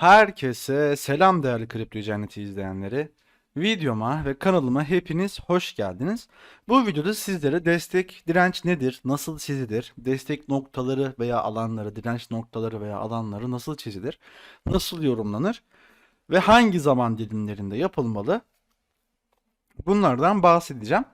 Herkese selam değerli Kripto Cenneti izleyenleri. Videoma ve kanalıma hepiniz hoş geldiniz. Bu videoda sizlere destek, direnç nedir, nasıl çizilir, destek noktaları veya alanları, direnç noktaları veya alanları nasıl çizilir, nasıl yorumlanır ve hangi zaman dilimlerinde yapılmalı bunlardan bahsedeceğim.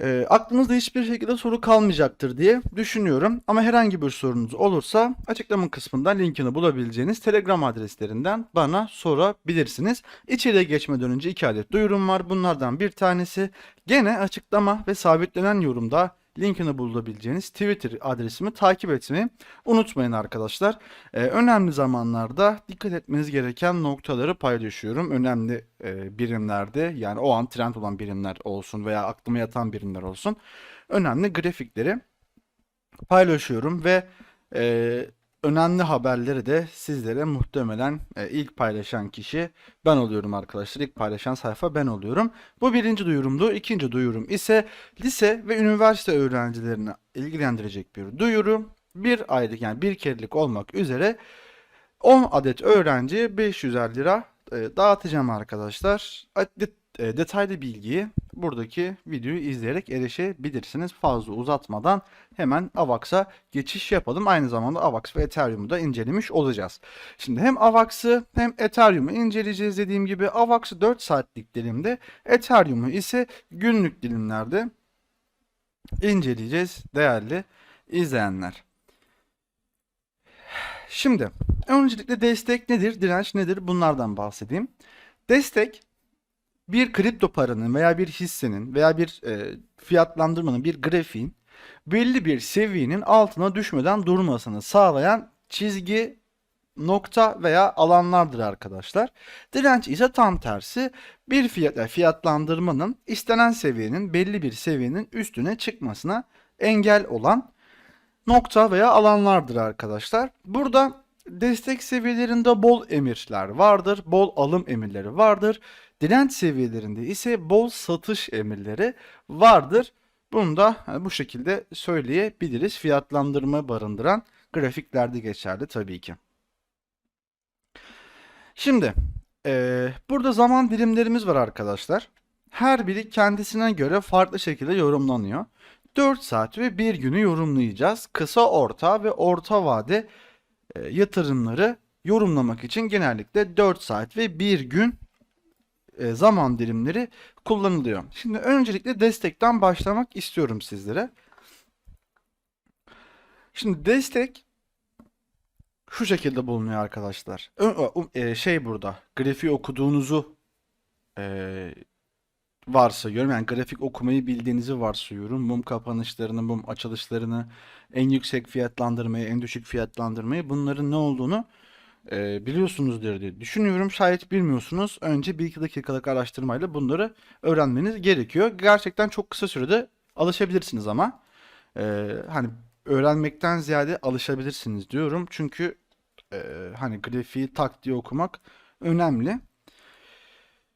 E, aklınızda hiçbir şekilde soru kalmayacaktır diye düşünüyorum. Ama herhangi bir sorunuz olursa açıklama kısmından linkini bulabileceğiniz Telegram adreslerinden bana sorabilirsiniz. İçeriye geçmeden önce iki adet duyurum var. Bunlardan bir tanesi gene açıklama ve sabitlenen yorumda linkini bulabileceğiniz Twitter adresimi takip etmeyi unutmayın arkadaşlar. Ee, önemli zamanlarda dikkat etmeniz gereken noktaları paylaşıyorum. Önemli e, birimlerde yani o an trend olan birimler olsun veya aklıma yatan birimler olsun. Önemli grafikleri paylaşıyorum ve e, önemli haberleri de sizlere muhtemelen e, ilk paylaşan kişi ben oluyorum arkadaşlar. İlk paylaşan sayfa ben oluyorum. Bu birinci duyurumdu. İkinci duyurum ise lise ve üniversite öğrencilerini ilgilendirecek bir duyuru. Bir aylık yani bir kerelik olmak üzere 10 adet öğrenciye 500'er lira e, dağıtacağım arkadaşlar. E, detaylı bilgiyi buradaki videoyu izleyerek erişebilirsiniz. Fazla uzatmadan hemen AVAX'a geçiş yapalım. Aynı zamanda AVAX ve Ethereum'u da incelemiş olacağız. Şimdi hem AVAX'ı hem Ethereum'u inceleyeceğiz dediğim gibi. AVAX'ı 4 saatlik dilimde, Ethereum'u ise günlük dilimlerde inceleyeceğiz değerli izleyenler. Şimdi öncelikle destek nedir, direnç nedir bunlardan bahsedeyim. Destek bir kripto paranın veya bir hissenin veya bir e, fiyatlandırmanın bir grafiğin belli bir seviyenin altına düşmeden durmasını sağlayan çizgi nokta veya alanlardır arkadaşlar. Direnç ise tam tersi bir fiyat, yani fiyatlandırmanın istenen seviyenin belli bir seviyenin üstüne çıkmasına engel olan nokta veya alanlardır arkadaşlar. Burada destek seviyelerinde bol emirler vardır, bol alım emirleri vardır. Direnç seviyelerinde ise bol satış emirleri vardır. Bunu da bu şekilde söyleyebiliriz. Fiyatlandırma barındıran grafiklerde geçerli tabii ki. Şimdi eee, burada zaman dilimlerimiz var arkadaşlar. Her biri kendisine göre farklı şekilde yorumlanıyor. 4 saat ve 1 günü yorumlayacağız. Kısa, orta ve orta vade e, yatırımları yorumlamak için genellikle 4 saat ve 1 gün e, zaman dilimleri kullanılıyor. Şimdi öncelikle destekten başlamak istiyorum sizlere. Şimdi destek şu şekilde bulunuyor arkadaşlar. E, şey burada grafiği okuduğunuzu e, varsayıyorum. Yani grafik okumayı bildiğinizi varsayıyorum. Mum kapanışlarını, mum açılışlarını, en yüksek fiyatlandırmayı, en düşük fiyatlandırmayı bunların ne olduğunu e, biliyorsunuzdur diye düşünüyorum. Şayet bilmiyorsunuz önce bir iki dakikalık araştırmayla bunları öğrenmeniz gerekiyor. Gerçekten çok kısa sürede alışabilirsiniz ama e, hani öğrenmekten ziyade alışabilirsiniz diyorum. Çünkü e, hani grafiği tak diye okumak önemli.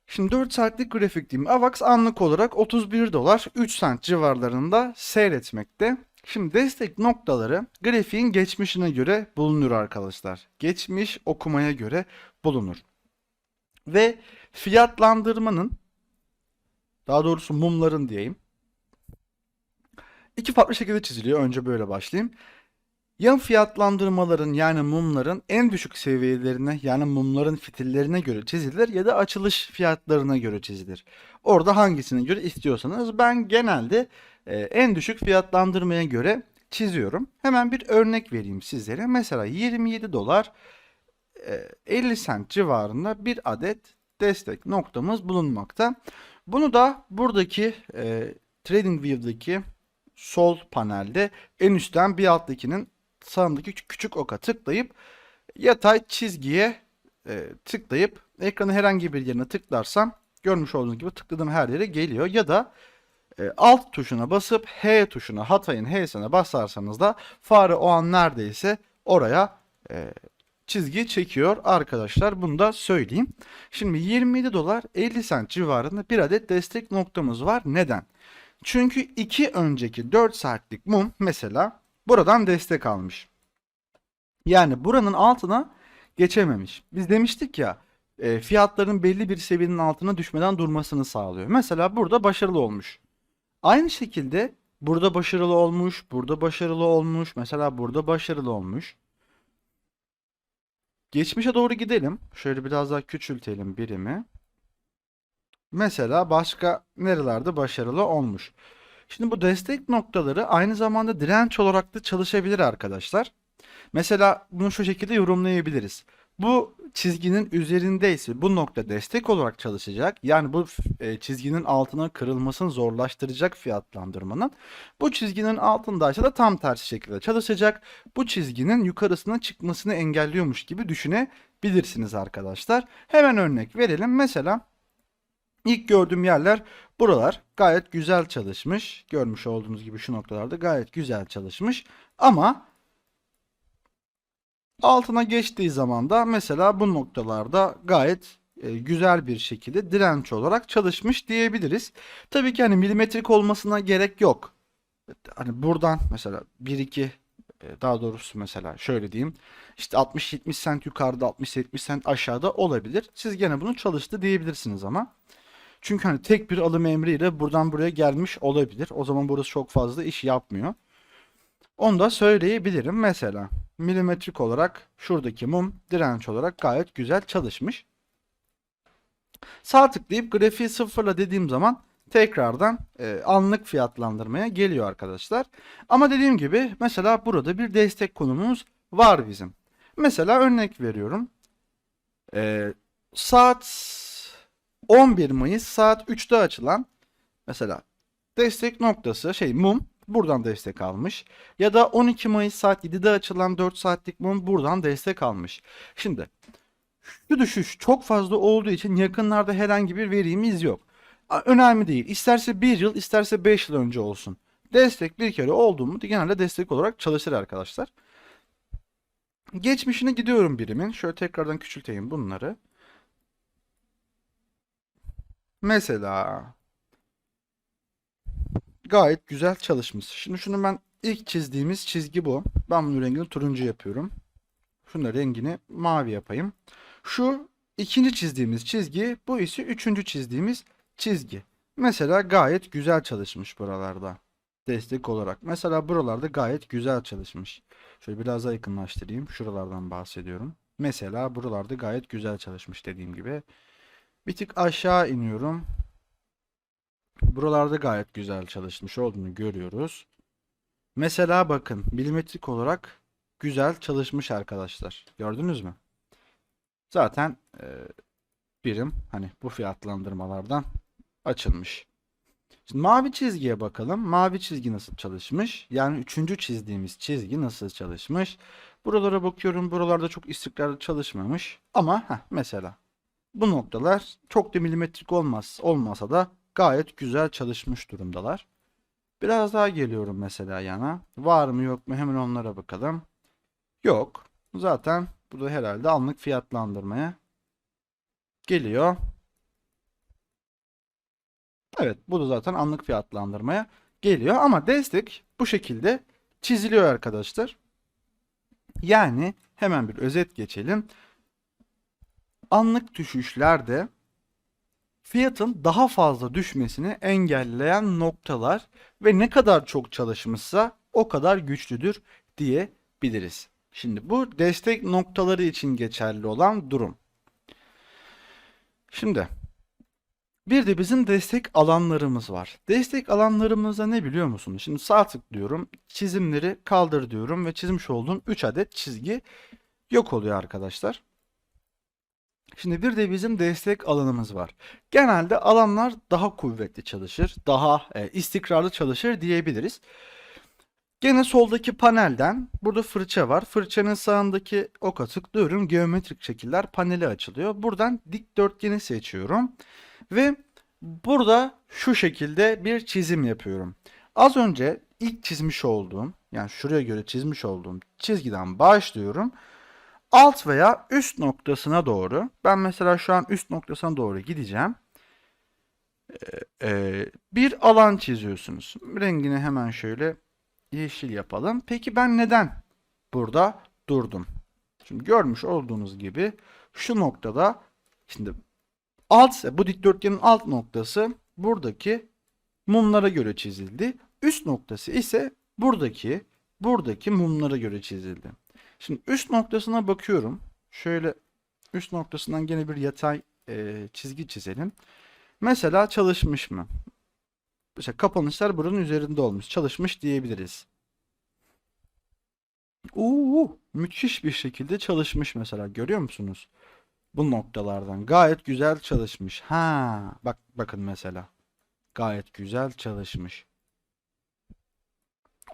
Şimdi 4 saatlik grafik diyeyim. AVAX anlık olarak 31 dolar 3 sent civarlarında seyretmekte. Şimdi destek noktaları grafiğin geçmişine göre bulunur arkadaşlar. Geçmiş okumaya göre bulunur. Ve fiyatlandırmanın daha doğrusu mumların diyeyim. iki farklı şekilde çiziliyor. Önce böyle başlayayım. Ya fiyatlandırmaların yani mumların en düşük seviyelerine yani mumların fitillerine göre çizilir ya da açılış fiyatlarına göre çizilir. Orada hangisine göre istiyorsanız ben genelde e, en düşük fiyatlandırmaya göre çiziyorum. Hemen bir örnek vereyim sizlere. Mesela 27 dolar e, 50 sent civarında bir adet destek noktamız bulunmakta. Bunu da buradaki e, TradingView'daki sol panelde en üstten bir alttakinin sağındaki küçük, oka tıklayıp yatay çizgiye e, tıklayıp ekranın herhangi bir yerine tıklarsam görmüş olduğunuz gibi tıkladığım her yere geliyor. Ya da e, alt tuşuna basıp H tuşuna Hatay'ın H'sine basarsanız da fare o an neredeyse oraya e, çizgi çekiyor arkadaşlar. Bunu da söyleyeyim. Şimdi 27 dolar 50 sent civarında bir adet destek noktamız var. Neden? Çünkü iki önceki 4 saatlik mum mesela buradan destek almış. Yani buranın altına geçememiş. Biz demiştik ya e, fiyatların belli bir seviyenin altına düşmeden durmasını sağlıyor. Mesela burada başarılı olmuş. Aynı şekilde burada başarılı olmuş, burada başarılı olmuş, mesela burada başarılı olmuş. Geçmişe doğru gidelim. Şöyle biraz daha küçültelim birimi. Mesela başka nerelerde başarılı olmuş. Şimdi bu destek noktaları aynı zamanda direnç olarak da çalışabilir arkadaşlar. Mesela bunu şu şekilde yorumlayabiliriz. Bu çizginin üzerindeyse bu nokta destek olarak çalışacak. Yani bu e, çizginin altına kırılmasını zorlaştıracak fiyatlandırmanın. Bu çizginin altındaysa da tam tersi şekilde çalışacak. Bu çizginin yukarısına çıkmasını engelliyormuş gibi düşünebilirsiniz arkadaşlar. Hemen örnek verelim. Mesela ilk gördüğüm yerler buralar gayet güzel çalışmış. Görmüş olduğunuz gibi şu noktalarda gayet güzel çalışmış. Ama Altına geçtiği zaman da mesela bu noktalarda gayet e, güzel bir şekilde direnç olarak çalışmış diyebiliriz. Tabii ki hani milimetrik olmasına gerek yok. Hani buradan mesela 1-2 e, daha doğrusu mesela şöyle diyeyim. İşte 60-70 sent yukarıda 60-70 sent aşağıda olabilir. Siz gene bunu çalıştı diyebilirsiniz ama. Çünkü hani tek bir alım emriyle buradan buraya gelmiş olabilir. O zaman burası çok fazla iş yapmıyor. Onu da söyleyebilirim. Mesela milimetrik olarak şuradaki mum direnç olarak gayet güzel çalışmış. Sağ tıklayıp grafiği sıfırla dediğim zaman tekrardan e, anlık fiyatlandırmaya geliyor arkadaşlar. Ama dediğim gibi mesela burada bir destek konumumuz var bizim. Mesela örnek veriyorum. E, saat 11 Mayıs saat 3'te açılan mesela destek noktası şey mum buradan destek almış. Ya da 12 Mayıs saat 7'de açılan 4 saatlik mum buradan destek almış. Şimdi şu düşüş çok fazla olduğu için yakınlarda herhangi bir verimiz yok. Önemli değil. İsterse 1 yıl isterse 5 yıl önce olsun. Destek bir kere oldu mu genelde destek olarak çalışır arkadaşlar. Geçmişine gidiyorum birimin. Şöyle tekrardan küçülteyim bunları. Mesela gayet güzel çalışmış. Şimdi şunu ben ilk çizdiğimiz çizgi bu. Ben bunun rengini turuncu yapıyorum. Şunu rengini mavi yapayım. Şu ikinci çizdiğimiz çizgi, bu ise üçüncü çizdiğimiz çizgi. Mesela gayet güzel çalışmış buralarda. Destek olarak. Mesela buralarda gayet güzel çalışmış. Şöyle biraz daha yakınlaştırayım. Şuralardan bahsediyorum. Mesela buralarda gayet güzel çalışmış dediğim gibi. Bir tık aşağı iniyorum. Buralarda gayet güzel çalışmış olduğunu görüyoruz. Mesela bakın milimetrik olarak güzel çalışmış arkadaşlar. Gördünüz mü? Zaten e, birim hani bu fiyatlandırmalardan açılmış. Şimdi mavi çizgiye bakalım. Mavi çizgi nasıl çalışmış? Yani üçüncü çizdiğimiz çizgi nasıl çalışmış? Buralara bakıyorum. Buralarda çok istikrarlı çalışmamış. Ama heh, mesela bu noktalar çok da milimetrik olmaz, olmasa da gayet güzel çalışmış durumdalar. Biraz daha geliyorum mesela yana. Var mı yok mu hemen onlara bakalım. Yok. Zaten bu da herhalde anlık fiyatlandırmaya geliyor. Evet bu da zaten anlık fiyatlandırmaya geliyor ama destek bu şekilde çiziliyor arkadaşlar. Yani hemen bir özet geçelim. Anlık düşüşlerde fiyatın daha fazla düşmesini engelleyen noktalar ve ne kadar çok çalışmışsa o kadar güçlüdür diyebiliriz. Şimdi bu destek noktaları için geçerli olan durum. Şimdi bir de bizim destek alanlarımız var. Destek alanlarımızda ne biliyor musunuz? Şimdi sağ tıklıyorum, çizimleri kaldır diyorum ve çizmiş olduğum 3 adet çizgi yok oluyor arkadaşlar. Şimdi bir de bizim destek alanımız var. Genelde alanlar daha kuvvetli çalışır, daha e, istikrarlı çalışır diyebiliriz. Gene soldaki panelden burada fırça var. Fırçanın sağındaki oka tıklıyorum. Geometrik şekiller paneli açılıyor. Buradan dikdörtgeni seçiyorum. Ve burada şu şekilde bir çizim yapıyorum. Az önce ilk çizmiş olduğum yani şuraya göre çizmiş olduğum çizgiden başlıyorum. Alt veya üst noktasına doğru ben mesela şu an üst noktasına doğru gideceğim. Ee, e, bir alan çiziyorsunuz. Rengini hemen şöyle yeşil yapalım. Peki ben neden burada durdum? Şimdi görmüş olduğunuz gibi şu noktada şimdi alt bu dikdörtgenin alt noktası buradaki mumlara göre çizildi. Üst noktası ise buradaki buradaki mumlara göre çizildi. Şimdi üst noktasına bakıyorum. Şöyle üst noktasından gene bir yatay e, çizgi çizelim. Mesela çalışmış mı? Mesela kapanışlar buranın üzerinde olmuş. Çalışmış diyebiliriz. Uuu, müthiş bir şekilde çalışmış mesela. Görüyor musunuz? Bu noktalardan gayet güzel çalışmış. Ha, bak bakın mesela. Gayet güzel çalışmış.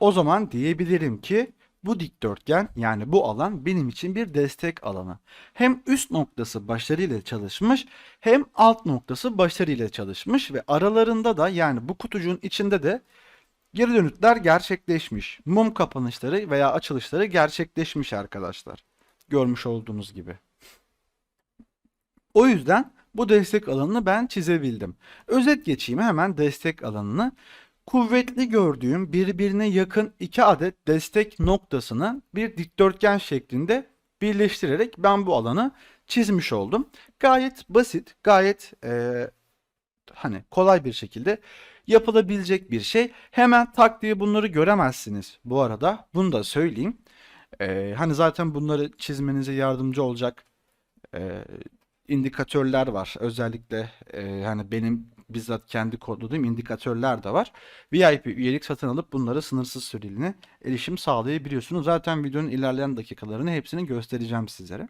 O zaman diyebilirim ki bu dikdörtgen yani bu alan benim için bir destek alanı. Hem üst noktası başarıyla çalışmış hem alt noktası başarıyla çalışmış ve aralarında da yani bu kutucuğun içinde de geri dönütler gerçekleşmiş. Mum kapanışları veya açılışları gerçekleşmiş arkadaşlar. Görmüş olduğunuz gibi. O yüzden bu destek alanını ben çizebildim. Özet geçeyim hemen destek alanını. Kuvvetli gördüğüm birbirine yakın iki adet destek noktasını bir dikdörtgen şeklinde birleştirerek ben bu alanı çizmiş oldum. Gayet basit, gayet e, hani kolay bir şekilde yapılabilecek bir şey. Hemen tak diye bunları göremezsiniz bu arada. Bunu da söyleyeyim. E, hani zaten bunları çizmenize yardımcı olacak e, indikatörler var. Özellikle e, hani benim bizzat kendi kodladığım indikatörler de var. VIP üyelik satın alıp bunlara sınırsız süreliğine erişim sağlayabiliyorsunuz. Zaten videonun ilerleyen dakikalarını hepsini göstereceğim sizlere.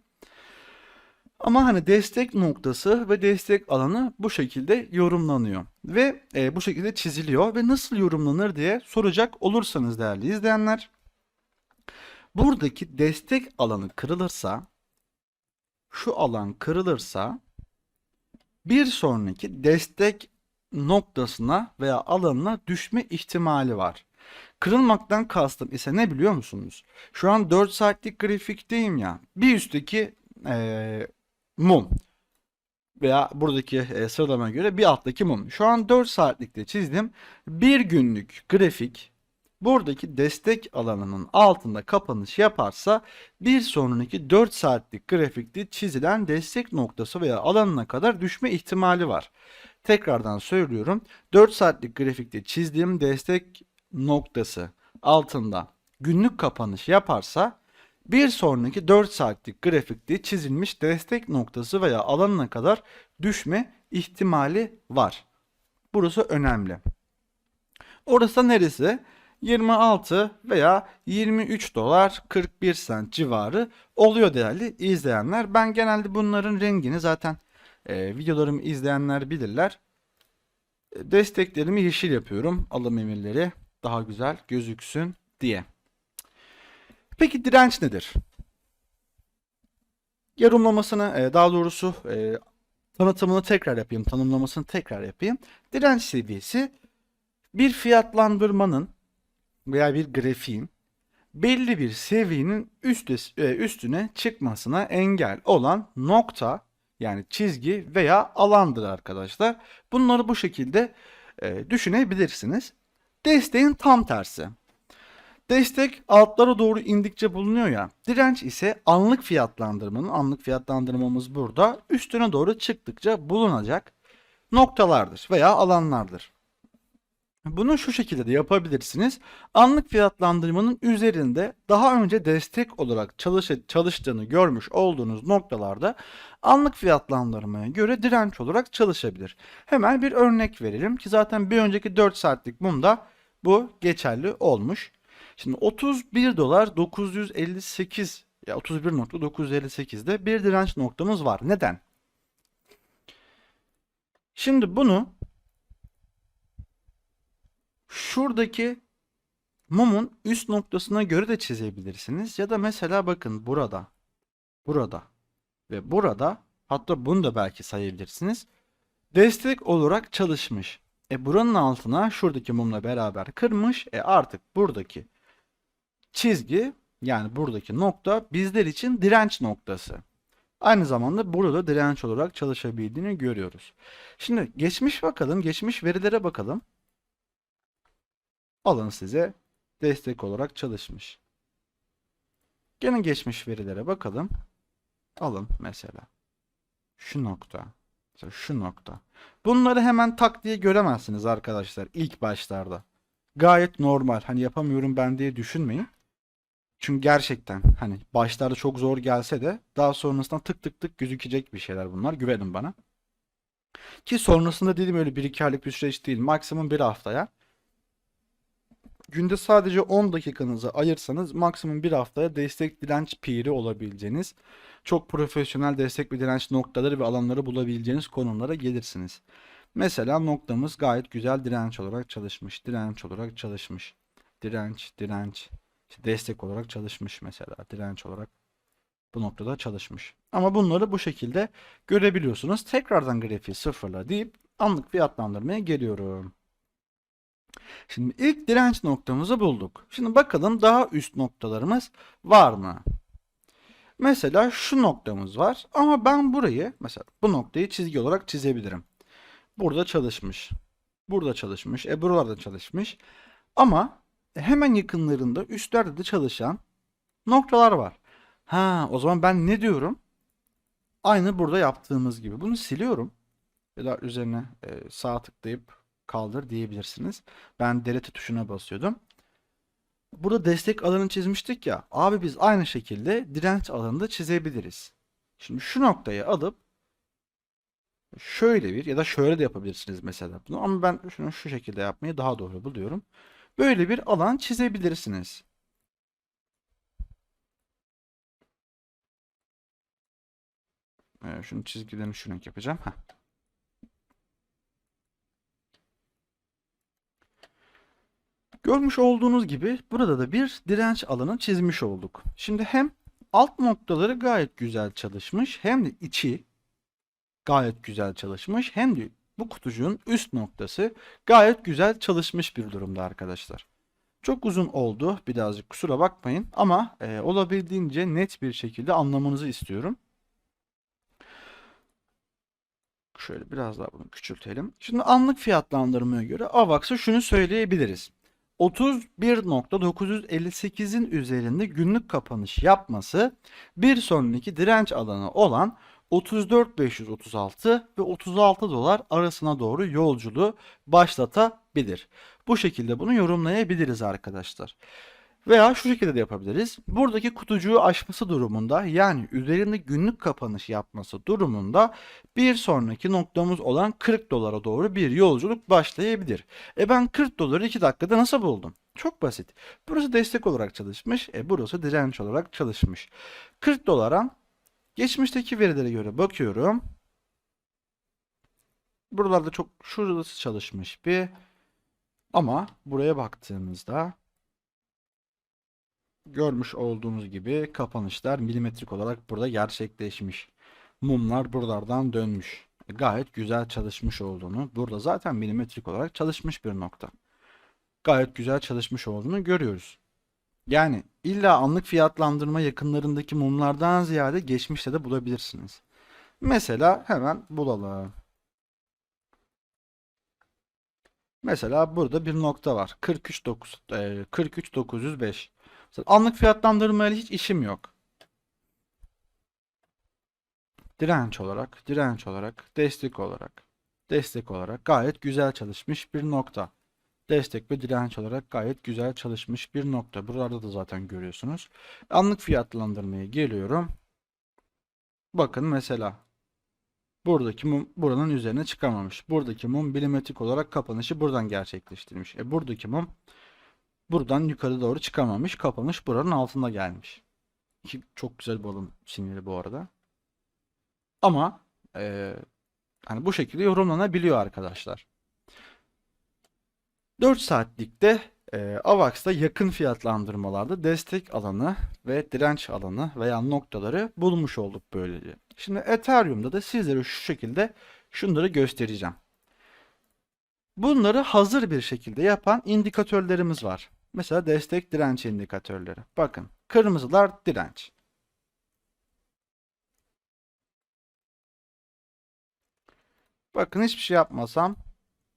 Ama hani destek noktası ve destek alanı bu şekilde yorumlanıyor. Ve e, bu şekilde çiziliyor ve nasıl yorumlanır diye soracak olursanız değerli izleyenler. Buradaki destek alanı kırılırsa şu alan kırılırsa bir sonraki destek noktasına veya alanına düşme ihtimali var. Kırılmaktan kastım ise ne biliyor musunuz? Şu an 4 saatlik grafikteyim ya. Bir üstteki e, mum veya buradaki e, sıralamaya göre bir alttaki mum. Şu an 4 saatlikte çizdim. Bir günlük grafik buradaki destek alanının altında kapanış yaparsa bir sonraki 4 saatlik grafikte çizilen destek noktası veya alanına kadar düşme ihtimali var. Tekrardan söylüyorum. 4 saatlik grafikte çizdiğim destek noktası altında günlük kapanış yaparsa bir sonraki 4 saatlik grafikte çizilmiş destek noktası veya alanına kadar düşme ihtimali var. Burası önemli. Orası neresi? 26 veya 23 dolar 41 sent civarı oluyor değerli izleyenler. Ben genelde bunların rengini zaten e, videolarımı izleyenler bilirler. E, desteklerimi yeşil yapıyorum. Alım emirleri daha güzel gözüksün diye. Peki direnç nedir? Yorumlamasını e, daha doğrusu e, tanıtımını tekrar yapayım. Tanımlamasını tekrar yapayım. Direnç seviyesi bir fiyatlandırmanın veya bir grafiğin belli bir seviyenin e, üstüne çıkmasına engel olan nokta yani çizgi veya alandır arkadaşlar. Bunları bu şekilde e, düşünebilirsiniz. Desteğin tam tersi. Destek altlara doğru indikçe bulunuyor ya. Direnç ise anlık fiyatlandırmanın, anlık fiyatlandırmamız burada üstüne doğru çıktıkça bulunacak noktalardır veya alanlardır. Bunu şu şekilde de yapabilirsiniz. Anlık fiyatlandırmanın üzerinde daha önce destek olarak çalış çalıştığını görmüş olduğunuz noktalarda anlık fiyatlandırmaya göre direnç olarak çalışabilir. Hemen bir örnek verelim ki zaten bir önceki 4 saatlik mumda bu geçerli olmuş. Şimdi 31 dolar 958 ya 31.958'de bir direnç noktamız var. Neden? Şimdi bunu şuradaki mumun üst noktasına göre de çizebilirsiniz. Ya da mesela bakın burada, burada ve burada hatta bunu da belki sayabilirsiniz. Destek olarak çalışmış. E buranın altına şuradaki mumla beraber kırmış. E artık buradaki çizgi Yani buradaki nokta bizler için direnç noktası. Aynı zamanda burada direnç olarak çalışabildiğini görüyoruz. Şimdi geçmiş bakalım, geçmiş verilere bakalım. Alın size destek olarak çalışmış. Gene geçmiş verilere bakalım. Alın mesela. Şu nokta. Mesela şu nokta. Bunları hemen tak diye göremezsiniz arkadaşlar ilk başlarda. Gayet normal. Hani yapamıyorum ben diye düşünmeyin. Çünkü gerçekten hani başlarda çok zor gelse de daha sonrasında tık tık tık gözükecek bir şeyler bunlar. Güvenin bana. Ki sonrasında dedim öyle bir iki aylık bir süreç değil. Maksimum bir haftaya. Günde sadece 10 dakikanızı ayırsanız maksimum bir haftaya destek direnç piri olabileceğiniz çok profesyonel destek ve direnç noktaları ve alanları bulabileceğiniz konumlara gelirsiniz. Mesela noktamız gayet güzel direnç olarak çalışmış. Direnç olarak çalışmış. Direnç, direnç. İşte destek olarak çalışmış mesela. Direnç olarak bu noktada çalışmış. Ama bunları bu şekilde görebiliyorsunuz. Tekrardan grafiği sıfırla deyip anlık fiyatlandırmaya geliyorum. Şimdi ilk direnç noktamızı bulduk. Şimdi bakalım daha üst noktalarımız var mı? Mesela şu noktamız var ama ben burayı mesela bu noktayı çizgi olarak çizebilirim. Burada çalışmış. Burada çalışmış. E buralarda çalışmış. Ama hemen yakınlarında üstlerde de çalışan noktalar var. Ha o zaman ben ne diyorum? Aynı burada yaptığımız gibi. Bunu siliyorum. Ya da üzerine e, sağ tıklayıp kaldır diyebilirsiniz. Ben delete tuşuna basıyordum. Burada destek alanı çizmiştik ya. Abi biz aynı şekilde direnç alanını da çizebiliriz. Şimdi şu noktayı alıp şöyle bir ya da şöyle de yapabilirsiniz mesela bunu. Ama ben şunu şu şekilde yapmayı daha doğru buluyorum. Böyle bir alan çizebilirsiniz. Ee, şunun çizgilerini şu renk yapacağım. Heh. Görmüş olduğunuz gibi burada da bir direnç alanı çizmiş olduk. Şimdi hem alt noktaları gayet güzel çalışmış hem de içi gayet güzel çalışmış hem de bu kutucuğun üst noktası gayet güzel çalışmış bir durumda arkadaşlar. Çok uzun oldu birazcık kusura bakmayın ama e, olabildiğince net bir şekilde anlamanızı istiyorum. Şöyle biraz daha bunu küçültelim. Şimdi anlık fiyatlandırmaya göre AVAX'a şunu söyleyebiliriz. 31.958'in üzerinde günlük kapanış yapması bir sonraki direnç alanı olan 34.536 ve 36 dolar arasına doğru yolculuğu başlatabilir. Bu şekilde bunu yorumlayabiliriz arkadaşlar. Veya şu şekilde de yapabiliriz. Buradaki kutucuğu aşması durumunda yani üzerinde günlük kapanış yapması durumunda bir sonraki noktamız olan 40 dolara doğru bir yolculuk başlayabilir. E ben 40 doları 2 dakikada nasıl buldum? Çok basit. Burası destek olarak çalışmış. E burası direnç olarak çalışmış. 40 dolara geçmişteki verilere göre bakıyorum. Buralarda çok şurası çalışmış bir. Ama buraya baktığımızda görmüş olduğunuz gibi kapanışlar milimetrik olarak burada gerçekleşmiş. Mumlar buralardan dönmüş. Gayet güzel çalışmış olduğunu, burada zaten milimetrik olarak çalışmış bir nokta. Gayet güzel çalışmış olduğunu görüyoruz. Yani illa anlık fiyatlandırma yakınlarındaki mumlardan ziyade geçmişte de bulabilirsiniz. Mesela hemen bulalım. Mesela burada bir nokta var. 43.9 e, 43.905. Anlık fiyatlandırmayla hiç işim yok. Direnç olarak, direnç olarak, destek olarak, destek olarak gayet güzel çalışmış bir nokta. Destek ve direnç olarak gayet güzel çalışmış bir nokta. Buralarda da zaten görüyorsunuz. Anlık fiyatlandırmaya geliyorum. Bakın mesela buradaki mum buranın üzerine çıkamamış. Buradaki mum milimetrik olarak kapanışı buradan gerçekleştirmiş. E buradaki mum buradan yukarı doğru çıkamamış. Kapanış buranın altında gelmiş. Çok güzel bir alım sinyali bu arada. Ama e, hani bu şekilde yorumlanabiliyor arkadaşlar. 4 saatlikte e, AVAX'ta yakın fiyatlandırmalarda destek alanı ve direnç alanı veya noktaları bulmuş olduk böylece. Şimdi Ethereum'da da sizlere şu şekilde şunları göstereceğim. Bunları hazır bir şekilde yapan indikatörlerimiz var. Mesela destek direnç indikatörleri. Bakın kırmızılar direnç. Bakın hiçbir şey yapmasam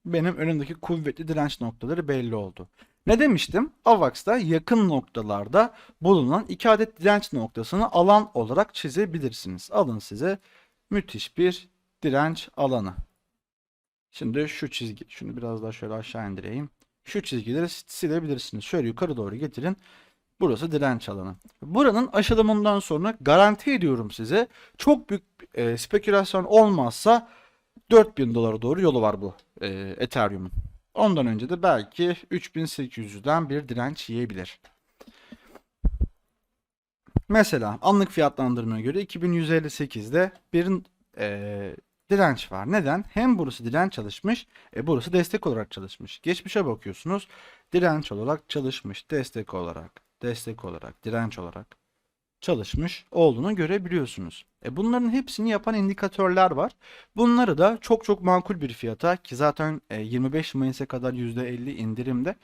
benim önümdeki kuvvetli direnç noktaları belli oldu. Ne demiştim? AVAX'ta yakın noktalarda bulunan iki adet direnç noktasını alan olarak çizebilirsiniz. Alın size müthiş bir direnç alanı. Şimdi şu çizgi, şunu biraz daha şöyle aşağı indireyim. Şu çizgileri silebilirsiniz. Şöyle yukarı doğru getirin. Burası direnç alanı. Buranın aşılımından sonra garanti ediyorum size çok büyük e, spekülasyon olmazsa 4000 dolara doğru yolu var bu e, Ethereum'un. Ondan önce de belki 3800'den bir direnç yiyebilir. Mesela anlık fiyatlandırmaya göre 2158'de bir e, direnç var. Neden? Hem burası direnç çalışmış, e, burası destek olarak çalışmış. Geçmişe bakıyorsunuz. Direnç olarak çalışmış, destek olarak, destek olarak, direnç olarak çalışmış olduğunu görebiliyorsunuz. E bunların hepsini yapan indikatörler var. Bunları da çok çok makul bir fiyata ki zaten e, 25 Mayıs'a kadar %50 indirimde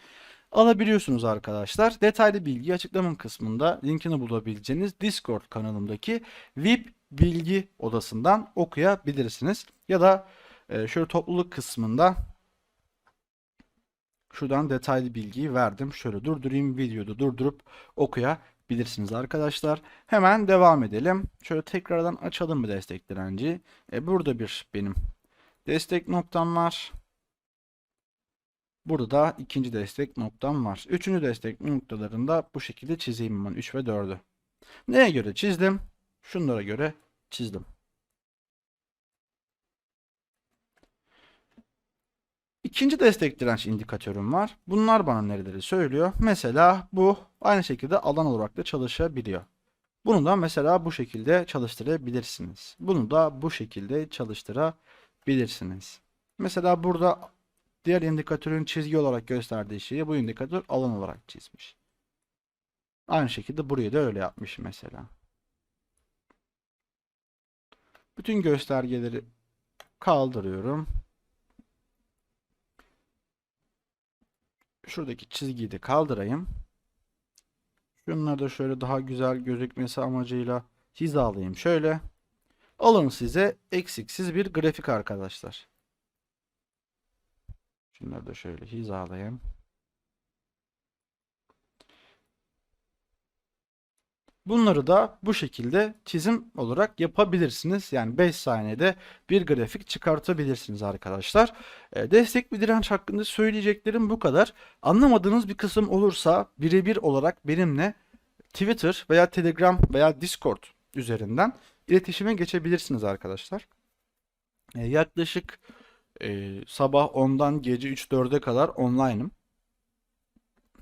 alabiliyorsunuz arkadaşlar. Detaylı bilgi açıklama kısmında linkini bulabileceğiniz Discord kanalımdaki VIP bilgi odasından okuyabilirsiniz. Ya da e, şöyle topluluk kısmında şuradan detaylı bilgiyi verdim. Şöyle durdurayım videoda durdurup okuyabilirsiniz arkadaşlar. Hemen devam edelim. Şöyle tekrardan açalım bir destek direnci. E, burada bir benim destek noktam var. Burada da ikinci destek noktam var. Üçüncü destek noktalarında bu şekilde çizeyim ben 3 ve 4'ü. Neye göre çizdim? Şunlara göre çizdim. İkinci destek direnç indikatörüm var. Bunlar bana nereleri söylüyor. Mesela bu aynı şekilde alan olarak da çalışabiliyor. Bunu da mesela bu şekilde çalıştırabilirsiniz. Bunu da bu şekilde çalıştırabilirsiniz. Mesela burada diğer indikatörün çizgi olarak gösterdiği şeyi bu indikatör alan olarak çizmiş. Aynı şekilde burayı da öyle yapmış mesela. Bütün göstergeleri kaldırıyorum. Şuradaki çizgiyi de kaldırayım. Şunları da şöyle daha güzel gözükmesi amacıyla hizalayayım. Şöyle. Alın size eksiksiz bir grafik arkadaşlar. Şunları da şöyle hizalayayım. Bunları da bu şekilde çizim olarak yapabilirsiniz. Yani 5 saniyede bir grafik çıkartabilirsiniz arkadaşlar. E, destek ve direnç hakkında söyleyeceklerim bu kadar. Anlamadığınız bir kısım olursa birebir olarak benimle Twitter veya Telegram veya Discord üzerinden iletişime geçebilirsiniz arkadaşlar. E, yaklaşık e, sabah 10'dan gece 3-4'e kadar online'ım.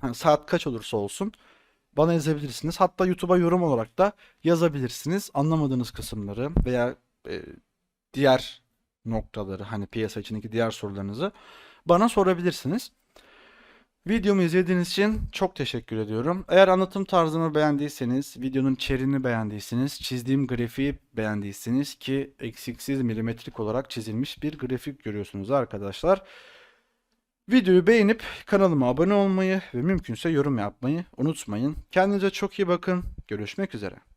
Yani saat kaç olursa olsun bana yazabilirsiniz. Hatta YouTube'a yorum olarak da yazabilirsiniz. Anlamadığınız kısımları veya e, diğer noktaları hani piyasa içindeki diğer sorularınızı bana sorabilirsiniz. Videomu izlediğiniz için çok teşekkür ediyorum. Eğer anlatım tarzımı beğendiyseniz, videonun içeriğini beğendiyseniz, çizdiğim grafiği beğendiyseniz ki eksiksiz milimetrik olarak çizilmiş bir grafik görüyorsunuz arkadaşlar. Videoyu beğenip kanalıma abone olmayı ve mümkünse yorum yapmayı unutmayın. Kendinize çok iyi bakın. Görüşmek üzere.